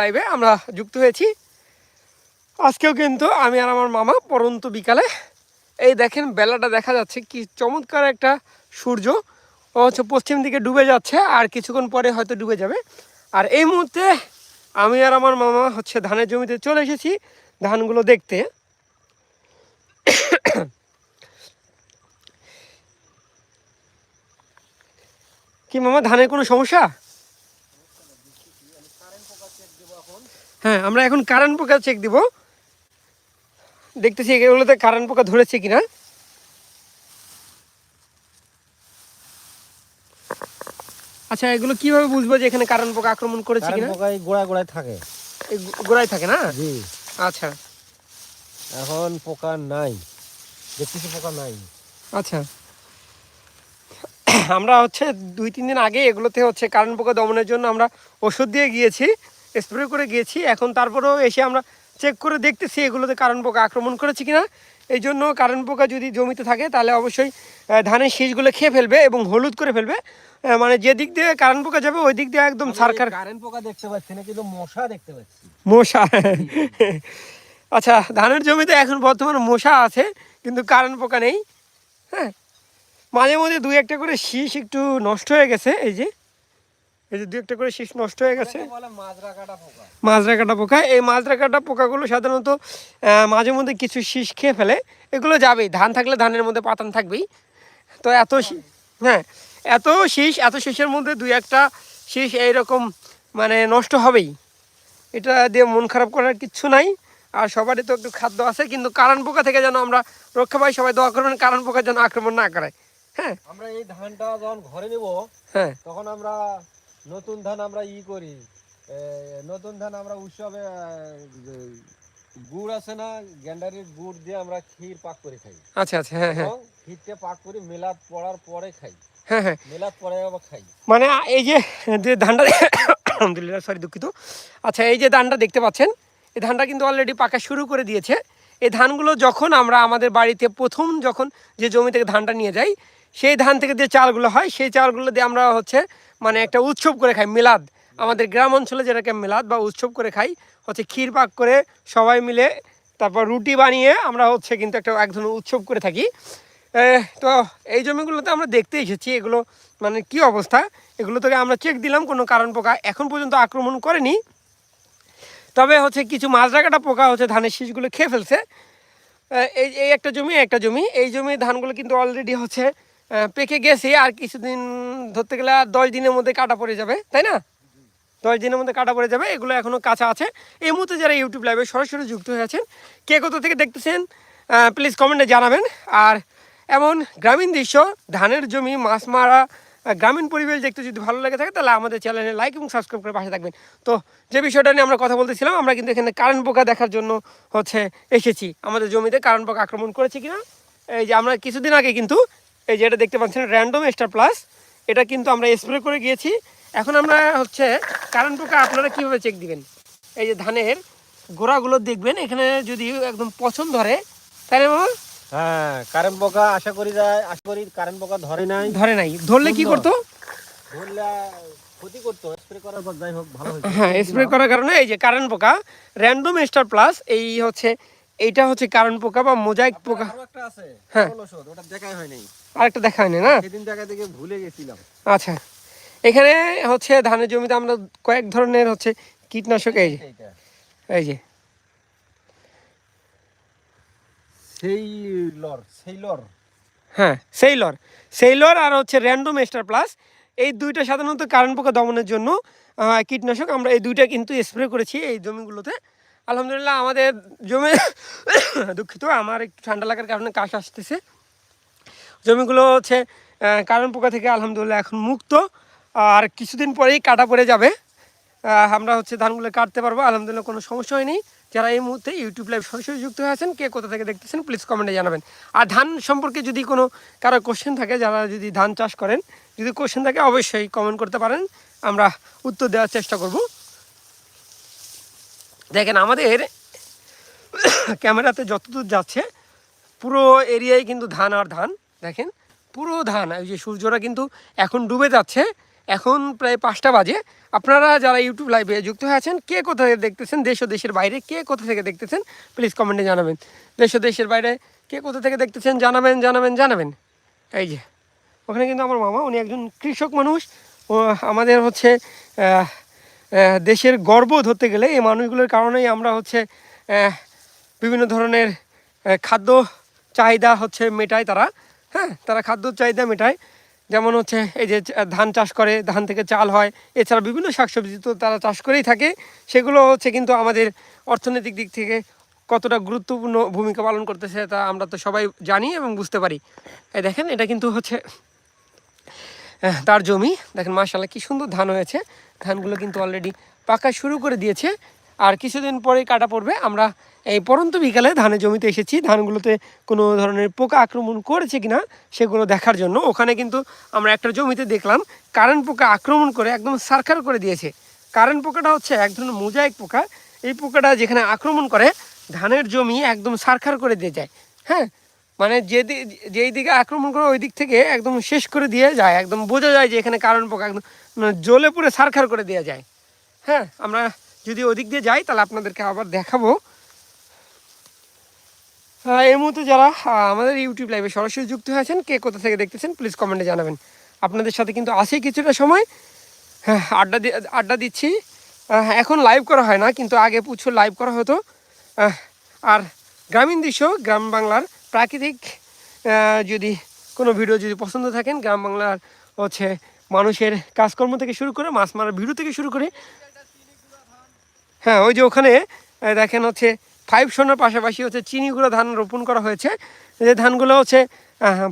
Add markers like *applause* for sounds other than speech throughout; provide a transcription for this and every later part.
লাইভে আমরা যুক্ত হয়েছি। আজকেও কিন্তু আমি আর আমার মামা পরন্ত বিকালে। এই দেখেন, বেলাটা দেখা যাচ্ছে কি চমৎকার একটা সূর্য। ও হচ্ছে পশ্চিম দিকে ডুবে যাচ্ছে, আর কিছুক্ষণ পরে হয়তো ডুবে যাবে। আর এই মুহূর্তে আমি আর আমার মামা হচ্ছে ধানের জমিতে চলে এসেছি, ধানগুলো দেখতে। কি মামা, ধানের কোনো সমস্যা? হ্যাঁ আমরা এখন কারেন্ট পোকা চেক দিব। দেখতেছি এগুলোতে কারেন্ট পোকা ধরেছে কিনা। আচ্ছা এগুলো কীভাবে বুঝব যে এখানে কারেন্ট পোকা আক্রমণ করেছে কিনা? পোকা এই গোড়ায় গোড়ায় থাকে। এই গোড়ায় থাকে না? জি। আচ্ছা। এখন পোকা নাই। দেখতেছি পোকা নাই। আচ্ছা। আমরা হচ্ছে দুই তিন দিন আগে এগুলোতে হচ্ছে কারেন্ট পোকা দমনের জন্য আমরা ওষুধ দিয়ে গিয়েছি। স্প্রে করে গিয়েছি। এখন তারপরেও এসে আমরা চেক করে দেখতেছি এগুলোতে কারেন্ট পোকা আক্রমণ করেছে কিনা। এই জন্য কারেন্ট পোকা যদি জমিতে থাকে তাহলে অবশ্যই ধানের শীষগুলো খেয়ে ফেলবে এবং হলুদ করে ফেলবে। মানে যে দিক দিয়ে কারেন্ট পোকা যাবে ওই দিক দিয়ে একদম সারকার কারেন্ট পোকা দেখতে পাচ্ছি না কিন্তু মশা দেখতে পাচ্ছি। মশা। আচ্ছা ধানের জমিতে এখন বর্তমানে মশা আছে কিন্তু কারেন্ট পোকা নেই। হ্যাঁ মাঝে মধ্যে দুই একটা করে শীষ একটু নষ্ট হয়ে গেছে এই যে। এই যে দু একটা করে শীষ নষ্ট হয়ে গেছে। মাজরা কাটা পোকা। এই মাজরা কাটা পোকাগুলো সাধারণত মাঝে মধ্যে কিছু শীষ খেয়ে ফেলে। এগুলো যাবেই। ধান থাকলে ধানের মধ্যে পাতান থাকবেই। তো এত হ্যাঁ এত শীষ এত শীষের মধ্যে দুই একটা শীষ এইরকম মানে নষ্ট হবেই। এটা দিয়ে মন খারাপ করার কিচ্ছু নাই। আর সবারই তো একটু খাদ্য আছে কিন্তু কারণ পোকা থেকে যেন আমরা রক্ষা পাই সবাই দোয়া করবেন কারণ পোকা যেন আক্রমণ না করে। হ্যাঁ। আমরা এই ধানটা যখন ঘরে নেব হ্যাঁ। তখন আমরা নতুন ধান আমরা ই করি। নতুন ধান আমরা উৎসবে গুড় আছে না গ্যান্ডারির গুড় দিয়ে আমরা ক্ষীর পাক করে খাই। আচ্ছা আচ্ছা হ্যাঁ হ্যাঁ। ক্ষীরটা পাক করে মেলাদ পড়ার পরে খাই। হ্যাঁ হ্যাঁ। পরে আবার খাই। মানে এই যে যে ধানটা আলহামদুলিল্লাহ সরি দুঃখিত। আচ্ছা এই যে ধানটা দেখতে পাচ্ছেন এই ধানটা কিন্তু অলরেডি পাকা শুরু করে দিয়েছে। এই ধানগুলো যখন আমরা আমাদের বাড়িতে প্রথম যখন যে জমি থেকে ধানটা নিয়ে যাই সেই ধান থেকে যে চালগুলো হয় সেই চালগুলো দিয়ে আমরা হচ্ছে মানে একটা উৎসব করে খাই, মিলাদ। আমাদের গ্রাম অঞ্চলে যেটাকে মিলাদ বা উৎসব করে খাই, হচ্ছে ক্ষীর পাক করে সবাই মিলে তারপর রুটি বানিয়ে আমরা হচ্ছে কিন্তু একটা এক ধরনের উৎসব করে থাকি। তো এই জমিগুলোতে আমরা দেখতে এসেছি, এগুলো মানে কি অবস্থা? এগুলো থেকে আমরা চেক দিলাম, কোনো কারণ পোকা এখন পর্যন্ত আক্রমণ করেনি। তবে হচ্ছে কিছু মাজরা কাটা পোকা হচ্ছে ধানের শীষগুলো খেয়ে ফেলছে। এই এই একটা জমি একটা জমি, এই জমির ধানগুলো কিন্তু অলরেডি হচ্ছে পেকে গেছে আর কিছুদিন ধরতে গেলে দশ দিনের মধ্যে কাটা পড়ে যাবে, তাই না? দশ দিনের মধ্যে কাটা পড়ে যাবে, এগুলো এখনও কাঁচা আছে। এই মুহূর্তে যারা ইউটিউব লাইভে সরাসরি যুক্ত হয়ে আছেন, কে কোথা থেকে দেখতেছেন প্লিজ কমেন্টে জানাবেন। আর এমন গ্রামীণ দৃশ্য, ধানের জমি, মাছ মারা গ্রামীণ পরিবেশ দেখতে যদি ভালো লাগে থাকে, তাহলে আমাদের চ্যানেলে লাইক এবং সাবস্ক্রাইব করে পাশে থাকবেন। তো যে বিষয়টা নিয়ে আমরা কথা বলতেছিলাম, আমরা কিন্তু এখানে কারেন্ট পোকা দেখার জন্য হচ্ছে এসেছি। আমাদের জমিতে কারেন্ট পোকা আক্রমণ করেছে কিনা? এই যে আমরা কিছুদিন আগে কিন্তু এই যে এটা দেখতে পাচ্ছেন র্যান্ডম স্টার প্লাস এটা কিন্তু আমরা স্প্রে করে গিয়েছি। এখন আমরা হচ্ছে কারেন্ট পোকা আপনারা কীভাবে চেক দিবেন? এই যে ধানের গোড়াগুলো দেখবেন এখানে যদি একদম পছন্দ ধরে তাহলে মামা হ্যাঁ কারেন্ট পোকা আশা করি যায় আশা করি কারেন্ট পোকা ধরে নাই। ধরে নাই। ধরলে কি করতো? ধরলে ক্ষতি করতো স্প্রে করার পর যাই হোক ভালো হ্যাঁ স্প্রে করার কারণে এই যে কারেন্ট পোকা র্যান্ডম স্টার প্লাস এই হচ্ছে এইটা হচ্ছে কারেন্ট পোকা বা মোজাইক পোকা। একটা আছে হ্যাঁ। ওটা দেখাই হয় নাই। আরেকটা দেখা হয়নি না? সেদিন দেখা থেকে ভুলে গেছিলাম। আচ্ছা। এখানে হচ্ছে ধানের জমিতে আমরা কয়েক ধরনের হচ্ছে কীটনাশক এই যে। এই যে। সেই লর সেই লর হ্যাঁ সেইলর। সেইলর আর হচ্ছে র্যান্ডম স্টার প্লাস এই দুইটা সাধারণত কারেন্ট পোকা দমনের জন্য কীটনাশক। আমরা এই দুইটা কিন্তু স্প্রে করেছি এই জমিগুলোতে। আলহামদুলিল্লাহ আমাদের জমি *coughs* দুঃখিত আমার একটু ঠান্ডা লাগার কারণে কাশ আসতেছে। জমিগুলো হচ্ছে কারণ পোকা থেকে আলহামদুলিল্লাহ এখন মুক্ত। আর কিছুদিন পরেই কাটা পড়ে যাবে। আমরা হচ্ছে ধানগুলো কাটতে পারব, আলহামদুলিল্লাহ কোনো সমস্যা হয়নি। যারা এই মুহূর্তে ইউটিউব লাইভ সরাসরি যুক্ত হয়ে আছেন, কে কোথা থেকে দেখতেছেন প্লিজ কমেন্টে জানাবেন। আর ধান সম্পর্কে যদি কোনো কারও কোশ্চেন থাকে, যারা যদি ধান চাষ করেন, যদি কোশ্চেন থাকে, অবশ্যই কমেন্ট করতে পারেন। আমরা উত্তর দেওয়ার চেষ্টা করব। দেখেন, আমাদের *coughs* ক্যামেরাতে যতদূর যাচ্ছে, পুরো এরিয়ায় কিন্তু ধান আর ধান। দেখেন, পুরো ধান ওই যে সূর্যটা কিন্তু এখন ডুবে যাচ্ছে। এখন প্রায় পাঁচটা বাজে। আপনারা যারা ইউটিউব লাইভে যুক্ত হয়ে আছেন, কে কোথা থেকে দেখতেছেন, দেশ ও দেশের বাইরে কে কোথা থেকে দেখতেছেন প্লিজ কমেন্টে জানাবেন। দেশ ও দেশের বাইরে কে কোথা থেকে দেখতেছেন, জানাবেন জানাবেন জানাবেন। এই যে, ওখানে কিন্তু আমার মামা, উনি একজন কৃষক মানুষ। ও, আমাদের হচ্ছে দেশের গর্ব ধরতে গেলে এই মানুষগুলোর কারণেই আমরা হচ্ছে বিভিন্ন ধরনের খাদ্য চাহিদা হচ্ছে মেটায় তারা। হ্যাঁ তারা খাদ্য চাহিদা মেটায়। যেমন হচ্ছে এই যে ধান চাষ করে, ধান থেকে চাল হয়। এছাড়া বিভিন্ন শাকসবজি তো তারা চাষ করেই থাকে। সেগুলো হচ্ছে কিন্তু আমাদের অর্থনৈতিক দিক থেকে কতটা গুরুত্বপূর্ণ ভূমিকা পালন করতেছে তা আমরা তো সবাই জানি এবং বুঝতে পারি। এই দেখেন, এটা কিন্তু হচ্ছে তার জমি। দেখেন মাশাল্লাহ কি সুন্দর ধান হয়েছে। ধানগুলো কিন্তু অলরেডি পাকা শুরু করে দিয়েছে। আর কিছুদিন পরেই কাটা পড়বে। আমরা এই পরন্ত বিকালে ধানের জমিতে এসেছি। ধানগুলোতে কোনো ধরনের পোকা আক্রমণ করেছে কিনা সেগুলো দেখার জন্য। ওখানে কিন্তু আমরা একটা জমিতে দেখলাম কারেন্ট পোকা আক্রমণ করে একদম সারখার করে দিয়েছে। কারেন্ট পোকাটা হচ্ছে এক ধরনের মোজাইক পোকা। এই পোকাটা যেখানে আক্রমণ করে, ধানের জমি একদম সারখার করে দিয়ে যায়। হ্যাঁ? মানে যে যেই দিকে আক্রমণ করে ওই দিক থেকে একদম শেষ করে দিয়ে যায়। একদম বোঝা যায় যে এখানে কারণ পোকা একদম জ্বলে পুরে সারখার করে দেওয়া যায়। হ্যাঁ? আমরা যদি ওদিক দিয়ে যাই, তাহলে আপনাদেরকে আবার দেখাবো। এই মুহূর্তে যারা আমাদের ইউটিউব লাইভে সরাসরি যুক্ত হয়েছেন, কে কোথা থেকে দেখতেছেন প্লিজ কমেন্টে জানাবেন। আপনাদের সাথে কিন্তু আছে কিছুটা সময়। হ্যাঁ আড্ডা আড্ডা দিচ্ছি। এখন লাইভ করা হয় না, কিন্তু আগে প্রচুর লাইভ করা হতো। আর গ্রামীণ দৃশ্য, গ্রাম বাংলার প্রাকৃতিক যদি কোনো ভিডিও যদি পছন্দ থাকেন, গ্রাম বাংলার হচ্ছে মানুষের কাজকর্ম থেকে শুরু করে, মাছ মারার ভিডিও থেকে শুরু করে হ্যাঁ ওই যে ওখানে দেখেন হচ্ছে ফাইভ সোনার পাশাপাশি হচ্ছে চিনি গুঁড়ো ধান রোপণ করা হয়েছে। যে ধানগুলো হচ্ছে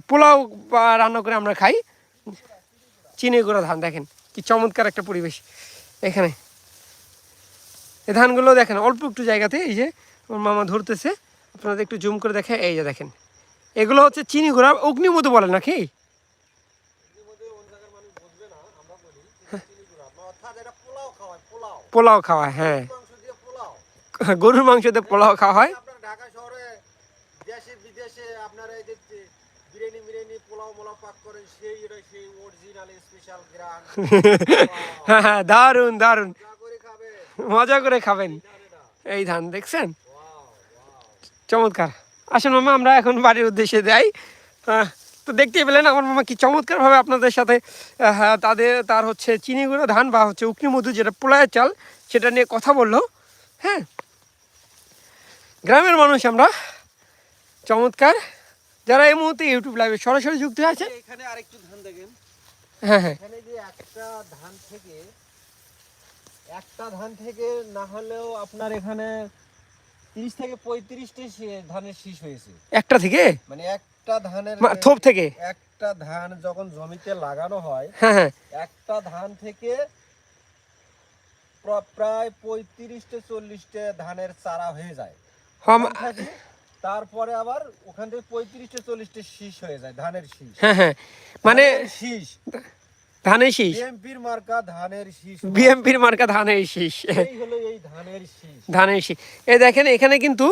পোলাও বা রান্না করে আমরা খাই। চিনি গুঁড়ো ধান দেখেন কি চমৎকার একটা পরিবেশ এখানে। এই ধানগুলো দেখেন অল্প একটু জায়গাতে এই যে আমার মামা ধরতেছে আপনাদের একটু জুম করে দেখে এই যে দেখেন। এগুলো হচ্ছে চিনি গুঁড়া অগ্নিমধু বলে নাকি? পোলাও খাওয়ায় হ্যাঁ। *laughs* গরুর মাংস দিয়ে পোলাও খাওয়া হয়। আপনার ঢাকা শহরে দেশে বিদেশে আপনারা এই যে বিরিয়ানি মিরিয়ানি পোলাও মোলাও পাক করেন সেই এটা সেই অরিজিনাল স্পেশাল গ্রান। *laughs* হ্যাঁ হ্যাঁ করে খাবে মজা করে খাবেন। এই ধান দেখছেন? চমৎকার। আসুন মামা আমরা এখন বাড়ির উদ্দেশ্যে যাই। তো দেখতেই পেলেন আমার মামা কি চমৎকারভাবে আপনাদের সাথে তাদের তার হচ্ছে চিনি গুঁড়ো ধান বা হচ্ছে উকনি মধু যেটা পোলায়ের চাল সেটা নিয়ে কথা বলল। হ্যাঁ গ্রামের মানুষ আমরা। চমৎকার। যারা এই মুহূর্তে ইউটিউব লাইভে সরাসরি যুক্ত আছে এখানে আরেকটু ধান দেখেন। হ্যাঁ হ্যাঁ। এখানে যে একটা ধান থেকে একটা ধান থেকে না হলেও আপনার এখানে থেকে পঁয়ত্রিশটি শে- ধানের শীষ হয়েছে। একটা থেকে? মানে একটা ধানের থোপ থেকে? একটা ধান যখন জমিতে লাগানো হয় হ্যাঁ হ্যাঁ। একটা ধান থেকে প্র- প্রায় পঁয়ত্রিশটা চল্লিশটা ধানের চারা হয়ে যায়। তারপরে আবার ওখান থেকে পঁয়ত্রিশটা চল্লিশটা শীষ হয়ে যায় ধানের শীষ। হ্যাঁ হ্যাঁ মানে শীষ। ধানের শীষ। বিএমপির মার্কা ধানের শীষ। বিএমপির মার্কা ধানের শীষ। এই হলো এই ধানের শীষ। ধানের শীষ। এই দেখেন এখানে কিন্তু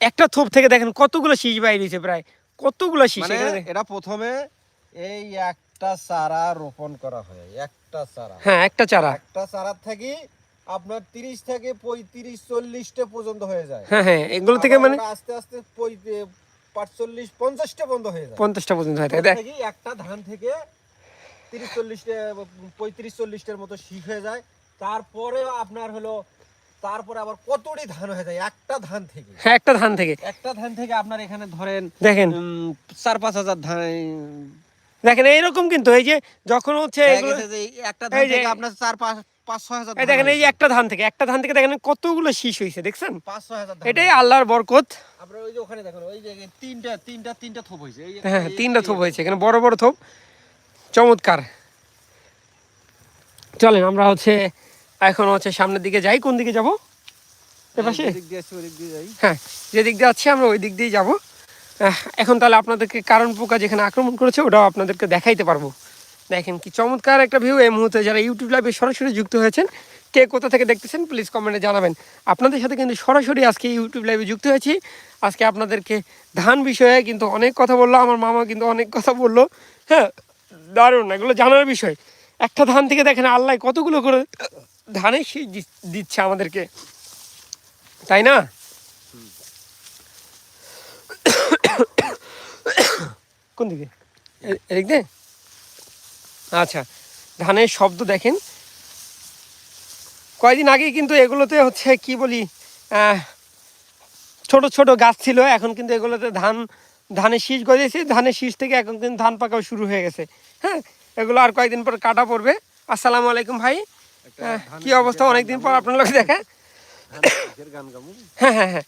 একটা থোপ থেকে দেখেন কতগুলো শীষ বাইরেছে প্রায়। কতগুলো শীষ মানে এখানে? এটা প্রথমে এই একটা চারা রোপণ করা হয় একটা চারা। হ্যাঁ একটা চারা। একটা চারা থেকে আপনার তিরিশ থেকে পঁয়ত্রিশ চল্লিশটা পর্যন্ত হয়ে যায়। হ্যাঁ হ্যাঁ এগুলো থেকে মানে? আস্তে আস্তে পঁয়- পাঁচচল্লিশ পঞ্চাশটা বন্ধ হয়ে যায়। পঞ্চাশটা পর্যন্ত হয় ওটা দেখ। একটা ধান থেকে তিরিশ চল্লিশটা পঁয়ত্রিশ চল্লিশটার মতো শীষ হয়ে যায়। তারপরে আপনার হলো তারপরে আবার কতটি ধান হয়ে যায়? একটা ধান থেকে। হ্যাঁ একটা ধান থেকে। একটা ধান থেকে আপনার এখানে ধরেন দেখেন। উম, চার পাঁচ হাজার ধান দেখেন এইরকম কিন্তু এই যে যখন হচ্ছে এগুলো একটা ধান থেকে আপনার চার পাঁচ পাঁচ ছয় হাজার এই দেখেন এই একটা ধান থেকে একটা ধান থেকে দেখেন কতগুলো শীষ হয়েছে দেখছেন? পাঁচ ছয় হাজার এটাই আল্লাহর বরকত। আপনার ওই যে ওখানে দেখুন ওই যে তিনটা তিনটা তিনটা থোপ হয়েছে। হ্যাঁ তিনটা থোপ হয়েছে এখানে বড় বড় থোপ। চমৎকার। চলেন আমরা হচ্ছে এখন হচ্ছে সামনের দিকে যাই কোন দিকে যাব? পাশে হ্যাঁ যে দিক দিয়ে যাচ্ছি আমরা ওই দিক দিয়েই যাব। এখন তাহলে আপনাদেরকে কারণ পোকা যেখানে আক্রমণ করেছে ওটাও আপনাদেরকে দেখাইতে পারব। দেখেন কি চমৎকার একটা ভিউ এই মুহূর্তে যারা ইউটিউব লাইভে সরাসরি যুক্ত হয়েছেন, কে কোথা থেকে দেখতেছেন প্লিজ কমেন্টে জানাবেন। আপনাদের সাথে কিন্তু সরাসরি আজকে ইউটিউব লাইভে যুক্ত হয়েছি। আজকে আপনাদেরকে ধান বিষয়ে কিন্তু অনেক কথা বলল আমার মামা কিন্তু অনেক কথা বলল। হ্যাঁ দারুণ, এগুলো জানার বিষয়। একটা ধান থেকে দেখেন আল্লাহ কতগুলো করে শীষ দিচ্ছে আমাদেরকে। তাই না? কোন দিকে? এদিক দিয়ে? আচ্ছা ধানের শব্দ দেখেন। কয়দিন আগেই কিন্তু এগুলোতে হচ্ছে কি বলি ছোট ছোট গাছ ছিল এখন কিন্তু এগুলোতে ধান ধানের শীষ গজেছে ধানের শীষ থেকে এখন কিন্তু ধান পাকাও শুরু হয়ে গেছে। হ্যাঁ এগুলো আর কয়েকদিন পর কাটা পড়বে? আসসালামু আলাইকুম ভাই। কি অবস্থা? অনেকদিন পর আপনার লোক দেখা। হ্যাঁ হ্যাঁ হ্যাঁ।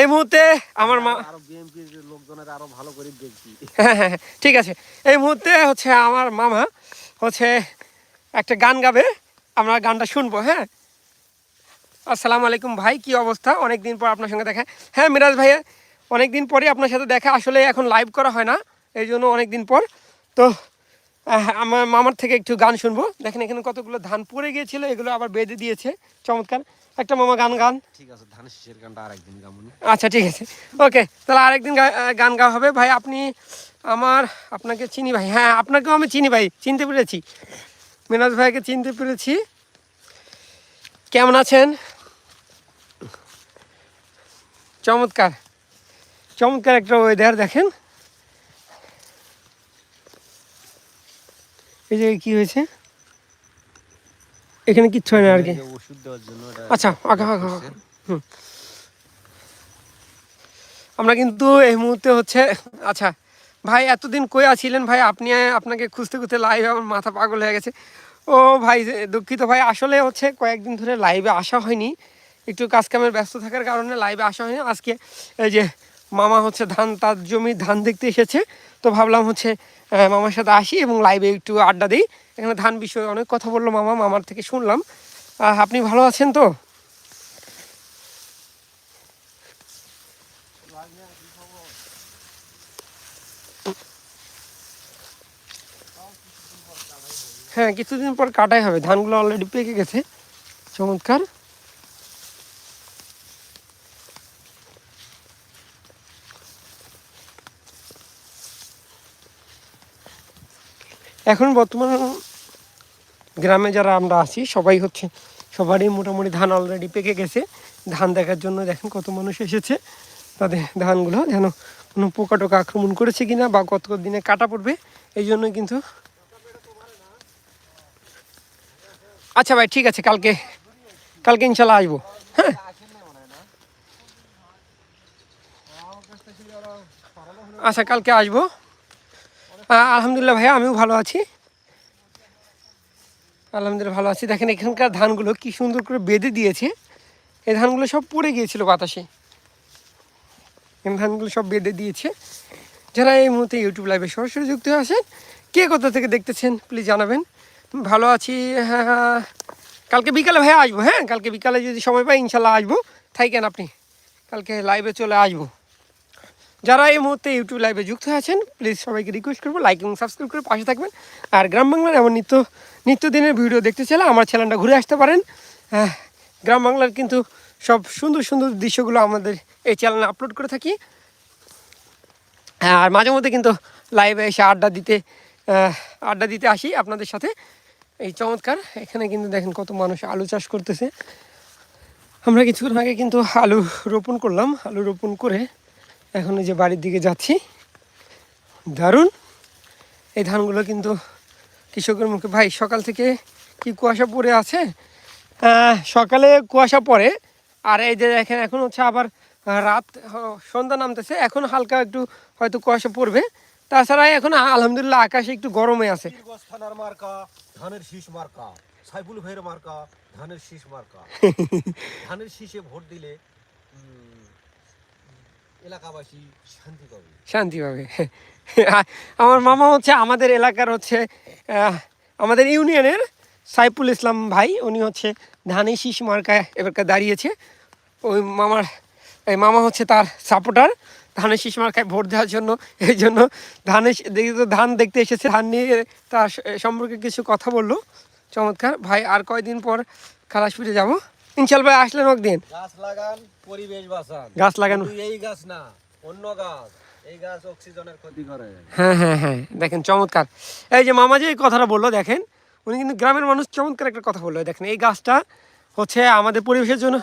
এই মুহূর্তে আমার মা লোকজনের আরও ভালো করে দেখছি। হ্যাঁ হ্যাঁ হ্যাঁ, ঠিক আছে। এই মুহূর্তে হচ্ছে আমার মামা হচ্ছে একটা গান গাবে। আমরা গানটা শুনব হ্যাঁ? আসসালামু আলাইকুম ভাই কি অবস্থা? অনেক দিন পর আপনার সঙ্গে দেখা। হ্যাঁ মিরাজ ভাইয়া অনেক দিন পরে আপনার সাথে দেখা। আসলে এখন লাইভ করা হয় না এই জন্য অনেক দিন পর। তো আমার মামার থেকে একটু গান শুনব। দেখেন এখানে কতগুলো ধান পড়ে গিয়েছিল এগুলো আবার বেঁধে দিয়েছে। চমৎকার। একটা মামা গান গান। ঠিক আছে ধানের শীষের গানটা আরেকদিন গামুনি আচ্ছা ঠিক আছে। ওকে তাহলে আরেকদিন গান গাওয়া হবে। ভাই আপনি আমার আপনাকে চিনি ভাই। হ্যাঁ আপনাকেও আমি চিনি ভাই চিনতে পেরেছি। মিনাজ ভাইকে চিনতে পেরেছি। কেমন আছেন? চমৎকার। চমৎকার একটা ওয়েদার দেখেন। এই যে কি হয়েছে? এখানে কিচ্ছু হয় না আর কি। আচ্ছা আগা আগা। হুম। আমরা কিন্তু এই মুহূর্তে হচ্ছে আচ্ছা ভাই এতদিন কই আছিলেন? ভাই আপনি আপনাকে খুঁজতে খুঁজতে লাইভে আমার মাথা পাগল হয়ে গেছে। ও ভাই যে দুঃখিত ভাই আসলে হচ্ছে কয়েকদিন ধরে লাইভে আসা হয়নি। একটু কাজ কামের ব্যস্ত থাকার কারণে লাইভে আসা হয়নি। আজকে এই যে মামা হচ্ছে ধান তার জমি ধান দেখতে এসেছে। তো ভাবলাম হচ্ছে মামার সাথে আসি এবং লাইভে একটু আড্ডা দিই। এখানে ধান বিষয়ে অনেক কথা বলল মামা, মামার থেকে শুনলাম। আপনি ভালো আছেন তো? হ্যাঁ কিছুদিন পর কাটাই হবে। ধানগুলো অলরেডি পেকে গেছে। চমৎকার। এখন বর্তমান গ্রামে যারা আমরা আছি, সবাই হচ্ছে, সবারই মোটামুটি ধান অলরেডি পেকে গেছে। ধান দেখার জন্য দেখেন কত মানুষ এসেছে। তাদের ধানগুলো যেন কোনো পোকা টোকা আক্রমণ করেছে কিনা বা কত দিনে কাটা পড়বে, এই জন্য কিন্তু আচ্ছা ভাই, ঠিক আছে, কালকে কালকে ইনশাল্লাহ আসব। হ্যাঁ? আচ্ছা কালকে আসব। আলহামদুলিল্লাহ ভাইয়া, আমিও ভালো আছি। আলহামদুলিল্লাহ ভালো আছি। দেখেন এখানকার ধানগুলো কি সুন্দর করে বেঁধে দিয়েছে। এই ধানগুলো সব পড়ে গিয়েছিল বাতাসে। এই ধানগুলো সব বেঁধে দিয়েছে। যারা এই মুহূর্তে ইউটিউব লাইভে সরাসরি যুক্ত হয়ে আসেন কে কোথা থেকে দেখতেছেন প্লিজ জানাবেন। ভালো আছি হ্যাঁ কালকে বিকালে ভাইয়া আসব হ্যাঁ? কালকে বিকালে যদি সময় পাই, ইনশাল্লাহ আসব। থাকেন আপনি। কালকে লাইভে চলে আসব। যারা এই মুহূর্তে ইউটিউব লাইভে যুক্ত আছেন প্লিজ সবাইকে রিকোয়েস্ট করব লাইক এবং সাবস্ক্রাইব করে পাশে থাকবেন। আর গ্রাম বাংলার এমন নিত্য নিত্যদিনের ভিডিও দেখতে চাইলে আমার চ্যানেলটা ঘুরে আসতে পারেন। গ্রাম বাংলার কিন্তু সব সুন্দর সুন্দর দৃশ্যগুলো আমাদের এই চ্যানেলে আপলোড করে থাকি। আর মাঝে মধ্যে কিন্তু লাইভে এসে আড্ডা দিতে আড্ডা দিতে আসি আপনাদের সাথে। এই চমৎকার, এখানে কিন্তু দেখেন কত মানুষ আলু চাষ করতেছে। আমরা কিছুক্ষণ আগে কিন্তু আলু রোপণ করলাম, আলু রোপণ করে এখন এই যে বাড়ির দিকে যাচ্ছি। দারুণ। এই ধানগুলো কিন্তু কৃষকের মুখে। ভাই সকাল থেকে কি কুয়াশা পড়ে আছে? সকালে কুয়াশা পড়ে। আর এই যে দেখেন এখন হচ্ছে আবার রাত সন্ধ্যা নামতেছে। এখন হালকা একটু হয়তো কুয়াশা পড়বে। তাছাড়া এখন আলহামদুলিল্লাহ আকাশে একটু গরমে আছে। মার্কা ধানের শীষ মার্কা সাইফুল ভাইয়ের মার্কা ধানের শীষ মার্কা। *laughs* ধানের শীষে ভোট দিলে এলাকাবাসী শান্তি পাবে। শান্তি পাবে। আমার মামা হচ্ছে আমাদের এলাকার হচ্ছে আমাদের ইউনিয়নের সাইফুল ইসলাম ভাই। উনি হচ্ছে ধানি শীষ মার্কায় এবারকার দাঁড়িয়েছে। ওই মামার, এই মামা হচ্ছে তার সাপোর্টার ধানের শীষ মার্কায় ভোট দেওয়ার জন্য, এই জন্য ধানের দেখি তো ধান দেখতে এসেছে। ধান নিয়ে তার সম্পর্কে কিছু কথা বলল। চমৎকার। ভাই, আর কয়দিন পর খালাসপুরে যাব? ইনশাল ভাই আসলেন একদিন। গাছ লাগান পরিবেশ বাঁচান। গাছ লাগানো। এই গাছ না অন্য গাছ। এই গাছ অক্সিজেনের ক্ষতি করে। হ্যাঁ হ্যাঁ হ্যাঁ দেখেন চমৎকার। এই যে মামা যে এই কথাটা বলল দেখেন উনি কিন্তু গ্রামের মানুষ চমৎকার একটা কথা বলল। দেখেন এই গাছটা হচ্ছে আমাদের পরিবেশের জন্য।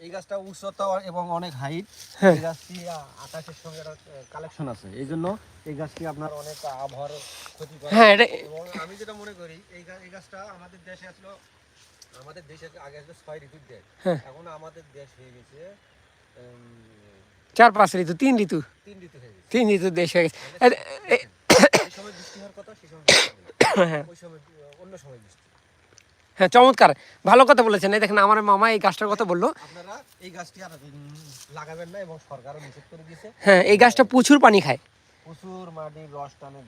এই গাছটা উচ্চতা এবং অনেক হাইট হ্যাঁ। এই গাছটি আকাশের সঙ্গে কালেকশন আছে। এই জন্য এই গাছটি আপনার অনেক আবহাওয়ার ক্ষতি করে। হ্যাঁ এটা আমি যেটা মনে করি এই গাছটা আমাদের দেশে আসলো আমাদের দেশে আগে আসলো ছয় ঋতুর দেশ। হ্যাঁ। এখন আমাদের দেশ হয়ে গেছে চার পাঁচ ঋতু তিন ঋতু। তিন ঋতু তিন ঋতু দেশ হয়ে গেছে। নেই। হ্যাঁ। হ্যাঁ চমৎকার। ভালো কথা বলেছেন। এই দেখেন আমার মামা এই গাছটার কথা বলল। এই গাছটি লাগাবেন না এবং সরকারও নিষেধ করে দিয়েছে। হ্যাঁ এই গাছটা প্রচুর পানি খায়।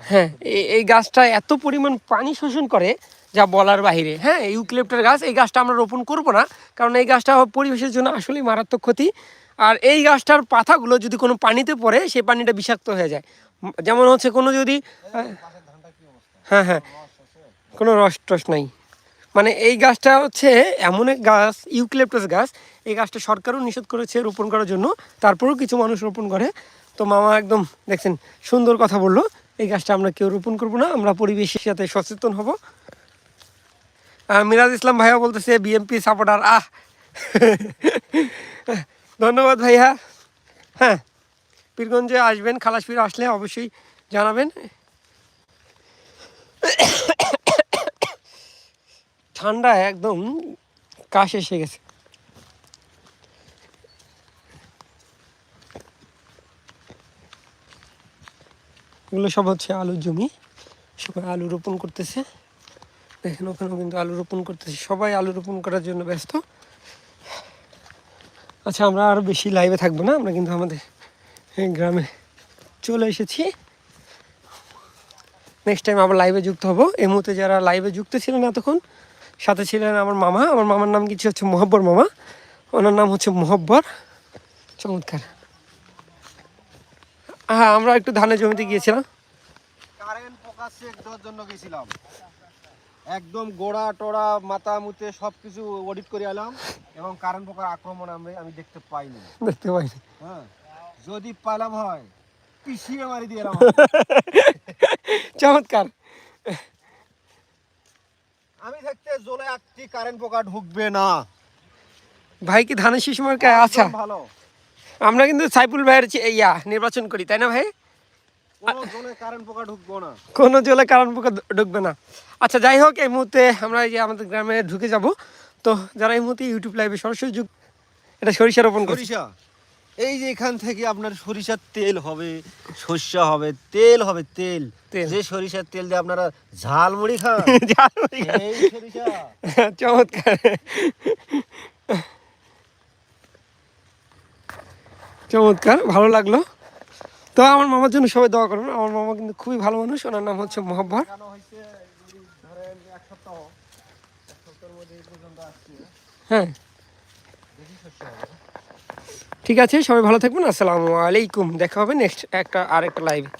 হ্যাঁ এই- গাছটা এত পরিমাণ পানি শোষণ করে যা বলার বাইরে হ্যাঁ ইউক্লিপ্টার গাছ এই গাছটা আমরা রোপণ করব না কারণ এই গাছটা পরিবেশের জন্য আসলেই মারাত্মক ক্ষতি। আর এই গাছটার পাতাগুলো যদি কোনো পানিতে পড়ে সেই পানিটা বিষাক্ত হয়ে যায়। যেমন হচ্ছে কোনো যদি হ্যাঁ, হ্যাঁ কোনো রস টস নাই। মানে এই গাছটা হচ্ছে এমন এক গাছ ইউক্লিপ্টাস গাছ। এই গাছটা সরকারও নিষেধ করেছে রোপণ করার জন্য তারপরেও কিছু মানুষ রোপণ করে। তো মামা একদম, দেখছেন, সুন্দর কথা বলল। এই গাছটা আমরা কেউ রোপণ করব না, আমরা পরিবেশের সাথে সচেতন হব। মিরাজ ইসলাম ভাইয়া বলতেছে বিএমপি সাপোর্টার আহ! *laughs* ধন্যবাদ ভাইয়া। হ্যাঁ পীরগঞ্জে আসবেন, খালাসপির আসলে অবশ্যই জানাবেন। *coughs* ঠান্ডা একদম, কাশ এসে গেছে। এগুলো সব হচ্ছে আলুর জমি। সবাই আলু রোপণ করতেছে। দেখেন ওখানেও কিন্তু আলু রোপণ করতেছে। সবাই আলু রোপণ করার জন্য ব্যস্ত। আচ্ছা আমরা আরও বেশি লাইভে থাকব না? আমরা কিন্তু আমাদের গ্রামে চলে এসেছি। নেক্সট টাইম আবার লাইভে যুক্ত হব। এই মুহূর্তে যারা লাইভে যুক্ত ছিলেন এতক্ষণ, সাথে ছিলেন আমার মামা। আমার মামার নাম কিছু হচ্ছে মোহব্বর মামা। ওনার নাম হচ্ছে মোহব্বর। চমৎকার। হ্যাঁ আমরা একটু ধানের জমিতে গিয়েছিলাম। কারেন্ট চেক দেওয়ার জন্য গেছিলাম। একদম গোড়া টোড়া মাথা মুতে সব কিছু অডিট করে এলাম এবং কারেন্ট পোকার আক্রমণ আমি আমি দেখতে পাইনি। দেখতে পাইনি। হ্যাঁ যদি পাইলাম হয় পিছিয়ে মারি দিয়ে এলাম। চমৎকার। আমি থাকতে জলে একটি কারেন্ট পোকা ঢুকবে না। ভাই কি ধানের শিশু মার্কায় আচ্ছা ভালো। আমরা কিন্তু সাইফুল ভাইয়ের ইয়া নির্বাচন করি তাই না ভাই? কোনো জলে কারেন্ট পোকা ঢুকবো না। কোনো জলে কারণ পোকা ঢুকবে না। আচ্ছা যাই হোক এই মুহূর্তে আমরা এই যে আমাদের গ্রামে ঢুকে যাব। তো যারা এই মুহূর্তে ইউটিউব লাইভে সরাসরি যুগ এটা সরিষা রোপণ সরিষা? এই যে এখান থেকে আপনার সরিষার তেল হবে শস্য হবে তেল হবে তেল। যে সরিষার তেল দিয়ে আপনারা ঝালমুড়ি খান। *laughs* এই সরিষা। *laughs* চমৎকার। চমৎকার, ভালো লাগল। তো আমার মামার জন্য সবাই দোয়া করবেন। আমার মামা কিন্তু খুবই ভালো মানুষ, ওনার নাম হচ্ছে মোহাব্বর। হ্যাঁ। ঠিক আছে, সবাই ভালো থাকবেন। আসসালামু আলাইকুম। দেখা হবে নেক্সট একটা আর একটা লাইভে